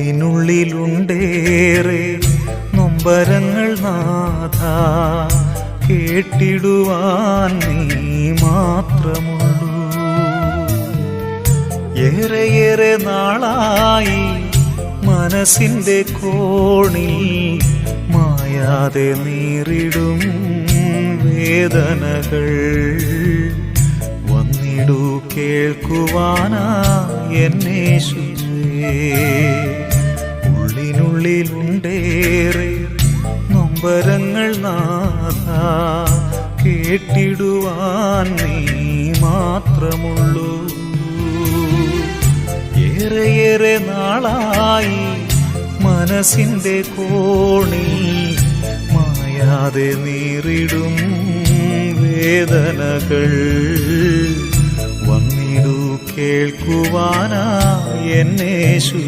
ഉള്ളിനുള്ളിലുണ്ടേറെ നൊമ്പരങ്ങൾ നാഥ കേട്ടിടുവാൻ നീ മാത്രമുള്ളൂ. ഏറെ നാളായി മനസ്സിന്റെ കോണിൽ മായാതെ നീറിടും വേദനകൾ. വന്നിടു കേൾക്കുവാനാ എന്നെ ഉള്ളിനുള്ളിലുണ്ടേറെ നൊമ്പരങ്ങൾ നാഥ കേട്ടിടുവാൻ നീ മാത്രമുള്ളൂ. ഏറെ നാളായി മനസ്സിന്റെ കോണി മായാതെ നീറിടും വേദനകൾ. വന്നിടു കേൾക്കുവാനാ എന്നേശു